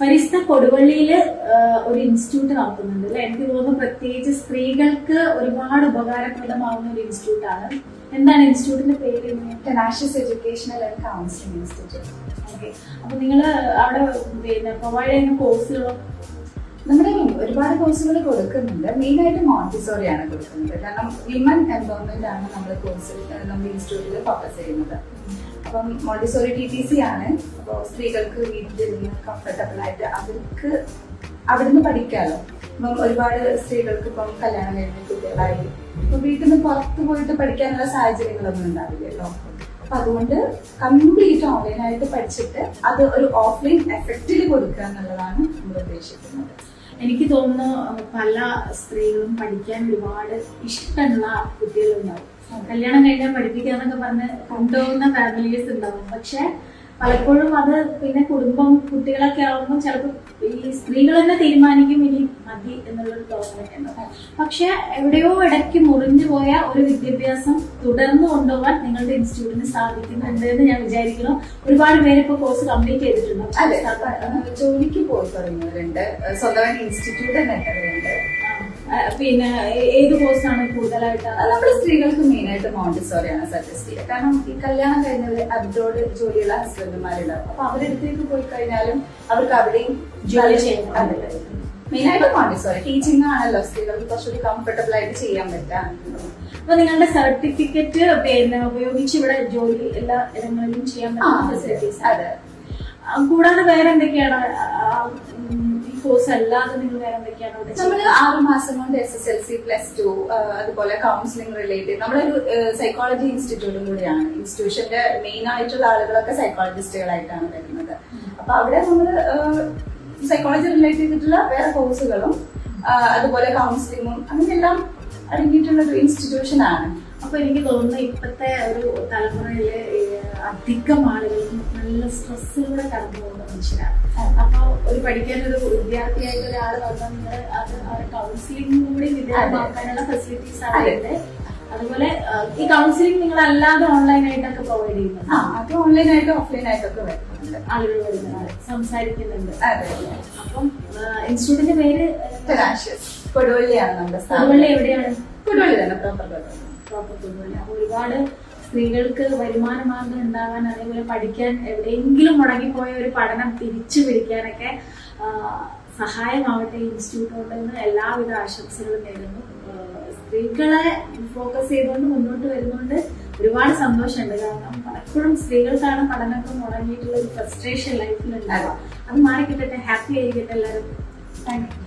പരിസ്ഥ കൊടുവള്ളിയിൽ ഒരു ഇൻസ്റ്റിറ്റ്യൂട്ട് നടത്തുന്നുണ്ട് അല്ലെ? എനിക്ക് തോന്നുന്നു പ്രത്യേകിച്ച് സ്ത്രീകൾക്ക് ഒരുപാട് ഉപകാരപ്രദമാവുന്ന ഒരു ഇൻസ്റ്റിറ്റ്യൂട്ട് ആണ്. എന്താണ് ഇൻസ്റ്റിറ്റ്യൂട്ടിന്റെ പേര്? Tenacious educational and counselling institute okay അപ്പൊ നിങ്ങൾ അവിടെ പിന്നെ പ്രൊവൈഡ് ചെയ്യുന്ന കോഴ്സുകളോ നമ്മുടെ ഒരുപാട് കോഴ്സുകൾ കൊടുക്കുന്നുണ്ട്. മെയിൻ ആയിട്ട് മോണ്ടിസോറി ആണ് കൊടുക്കുന്നത്. കാരണം വിമൻ എംപവർമെന്റ് ആണ് നമ്മുടെ കോഴ്സിൽ നമ്മുടെ ഇൻസ്റ്റിറ്റ്യൂട്ടിൽ ഫോക്കസ് ചെയ്യുന്നത്. അപ്പം മോണ്ടിസോറി ടി ടി സി ആണ്. അപ്പോൾ സ്ത്രീകൾക്ക് വീട്ടിലിരുന്ന് കംഫർട്ടബിൾ ആയിട്ട് അവർക്ക് അവിടുന്ന് പഠിക്കാമല്ലോ ഇപ്പം ഒരുപാട് സ്ത്രീകൾക്ക് ഇപ്പം കല്യാണം കഴിഞ്ഞ കുട്ടികളായി. അപ്പം വീട്ടിൽ നിന്ന് പുറത്ത് പോയിട്ട് പഠിക്കാനുള്ള സാഹചര്യങ്ങളൊന്നും ഉണ്ടാവില്ലല്ലോ അപ്പൊ അതുകൊണ്ട് കംപ്ലീറ്റ് ഓൺലൈനായിട്ട് പഠിച്ചിട്ട് അത് ഒരു ഓഫ്ലൈൻ എഫക്റ്റിൽ കൊടുക്കുക എന്നുള്ളതാണ് നമ്മൾ ഉദ്ദേശിക്കുന്നത്. എനിക്ക് തോന്നുന്നു പല സ്ത്രീകളും പഠിക്കാൻ ഒരുപാട് ഇഷ്ടമുള്ള കുട്ടികളുണ്ടാവും. കല്യാണം കഴിഞ്ഞാൽ പഠിപ്പിക്കാന്നൊക്കെ പറഞ്ഞ് കൊണ്ടുപോകുന്ന ഫാമിലീസ് ഉണ്ടാവും. പക്ഷെ പലപ്പോഴും അത് പിന്നെ കുടുംബം കുട്ടികളൊക്കെ ആവുമ്പോൾ ചിലപ്പോൾ ഈ സ്ത്രീകൾ തന്നെ തീരുമാനിക്കും ഇനി മതി എന്നുള്ളൊരു തോന്നലൊക്കെ പക്ഷെ എവിടെയോ ഇടയ്ക്ക് മുറിഞ്ഞു പോയ ഒരു വിദ്യാഭ്യാസം തുടർന്ന് കൊണ്ടുപോകാൻ നിങ്ങളുടെ ഇൻസ്റ്റിറ്റ്യൂട്ടിന് സാധിക്കുന്നുണ്ട് എന്ന് ഞാൻ വിചാരിക്കുന്നു. ഒരുപാട് പേര് ഇപ്പൊ കോഴ്സ് കംപ്ലീറ്റ് ചെയ്തിട്ടുണ്ട്. അതെ. ജോലിക്ക് പോയി തുടങ്ങിയവരുണ്ട് സ്വന്തമായി ഇൻസ്റ്റിറ്റ്യൂട്ട് തന്നെ പിന്നെ ഏത് കോഴ്സാണ് കൂടുതലായിട്ട്? നമ്മുടെ സ്ത്രീകൾക്ക് മെയിൻ ആയിട്ട് മോണ്ടിസോറി ആണ് സജസ്റ്റ് ചെയ്യുക. കാരണം ഈ കല്യാണം കഴിഞ്ഞവർ അബ്രോഡ് ജോലിയുള്ള ഹസ്ബൻഡുമാരുണ്ടാവും അപ്പൊ അവരെടുത്തേക്ക് പോയി കഴിഞ്ഞാലും അവർക്ക് അവിടെയും ജോലി ചെയ്യാൻ മെയിനായിട്ട് മെയിൻ ആയിട്ട് മോണ്ടിസോറി ടീച്ചിങ് ആണല്ലോ സ്ത്രീകൾക്ക് കുറച്ചുകൂടി കംഫർട്ടബിൾ ആയിട്ട് ചെയ്യാൻ പറ്റുക. അപ്പൊ നിങ്ങളുടെ സർട്ടിഫിക്കറ്റ് പിന്നെ ഉപയോഗിച്ച് ഇവിടെ ജോലി എല്ലാ ഇടങ്ങളിലും ചെയ്യാൻ പറ്റുന്ന ഫെസിലിറ്റീസ് അതെ. കൂടാതെ വേറെ എന്തൊക്കെയാണ്? കോഴ്സ് അല്ലാതെ നിങ്ങൾ വേറെ എന്തൊക്കെയാണ് നമ്മൾ ആറ് മാസം കൊണ്ട് S S L C plus two അതുപോലെ കൗൺസിലിംഗ് റിലേറ്റഡ് നമ്മളൊരു സൈക്കോളജി ഇൻസ്റ്റിറ്റ്യൂട്ടും കൂടിയാണ്. ഇൻസ്റ്റിറ്റ്യൂഷന്റെ മെയിൻ ആയിട്ടുള്ള ആളുകളൊക്കെ സൈക്കോളജിസ്റ്റുകളായിട്ടാണ് വരുന്നത് അപ്പൊ അവിടെ നമ്മൾ സൈക്കോളജി റിലേറ്റ് ചെയ്തിട്ടുള്ള വേറെ കോഴ്സുകളും അതുപോലെ കൗൺസിലിങ്ങും അങ്ങനെയെല്ലാം അടങ്ങിയിട്ടുള്ള ഒരു ഇൻസ്റ്റിറ്റ്യൂഷൻ ആണ്. അപ്പൊ എനിക്ക് തോന്നുന്നു ഇപ്പോഴത്തെ ഒരു തലമുറയിൽ അധികം ആളുകൾക്കും നല്ല സ്ട്രെസ്സിലൂടെ കടന്നു പോകുന്ന മനുഷ്യരാണ്. ഒരു പഠിക്കാൻ ഒരു വിദ്യാർത്ഥിയായിട്ട് ഒരാൾ വന്നാൽ അത് അവരുടെ കൗൺസിലിംഗ് കൂടി വിദ്യാർത്ഥിയാക്കാനുള്ള ഫെസിലിറ്റീസ് അവിടെ അതുപോലെ ഈ കൗൺസിലിംഗ് നിങ്ങൾ അല്ലാതെ ഓൺലൈൻ ആയിട്ടൊക്കെ പ്രൊവൈഡ് ചെയ്യുന്നുണ്ട്? അത് ഓൺലൈൻ ആയിട്ട് ഓഫ്ലൈൻ ആയിട്ടൊക്കെ വരുന്നുണ്ട്. ആളുകൾ വരുന്നുണ്ട് സംസാരിക്കുന്നുണ്ട്. അതെ. അപ്പം ഇൻസ്റ്റിറ്റ്യൂട്ടിന്റെ പേര്? കൊടുവള്ളിയാണ് നമ്മുടെ കൊടുവള്ളി എവിടെയാണ്? കൊടുവള്ളി തന്നെ പ്രോപ്പർ കൊടുവള്ളി. പ്രോപ്പർ കൊടുവള്ളി. അപ്പൊ ഒരുപാട് സ്ത്രീകൾക്ക് വരുമാന മാർഗം ഉണ്ടാകാൻ അതേപോലെ പഠിക്കാൻ എവിടെയെങ്കിലും മുടങ്ങിപ്പോയ ഒരു പഠനം തിരിച്ചു പിടിക്കാനൊക്കെ സഹായമാവട്ടെ ഇൻസ്റ്റിറ്റ്യൂട്ടിൽ നിന്ന് എല്ലാവിധ ആശംസകളും നേരുന്നു. സ്ത്രീകളെ ഫോക്കസ് ചെയ്തുകൊണ്ട് മുന്നോട്ട് വരുന്നുണ്ട് ഒരുപാട് സന്തോഷമുണ്ട്. കാരണം പലപ്പോഴും സ്ത്രീകൾക്കാണ് പഠനമൊക്കെ മുടങ്ങിയിട്ടുള്ള ഒരു ഫ്രസ്ട്രേഷൻ ലൈഫിൽ ഉണ്ടാവുക. അത് മാറി കിട്ടട്ടെ ഹാപ്പി ആയിരിക്കട്ടെ എല്ലാവരും. Thank you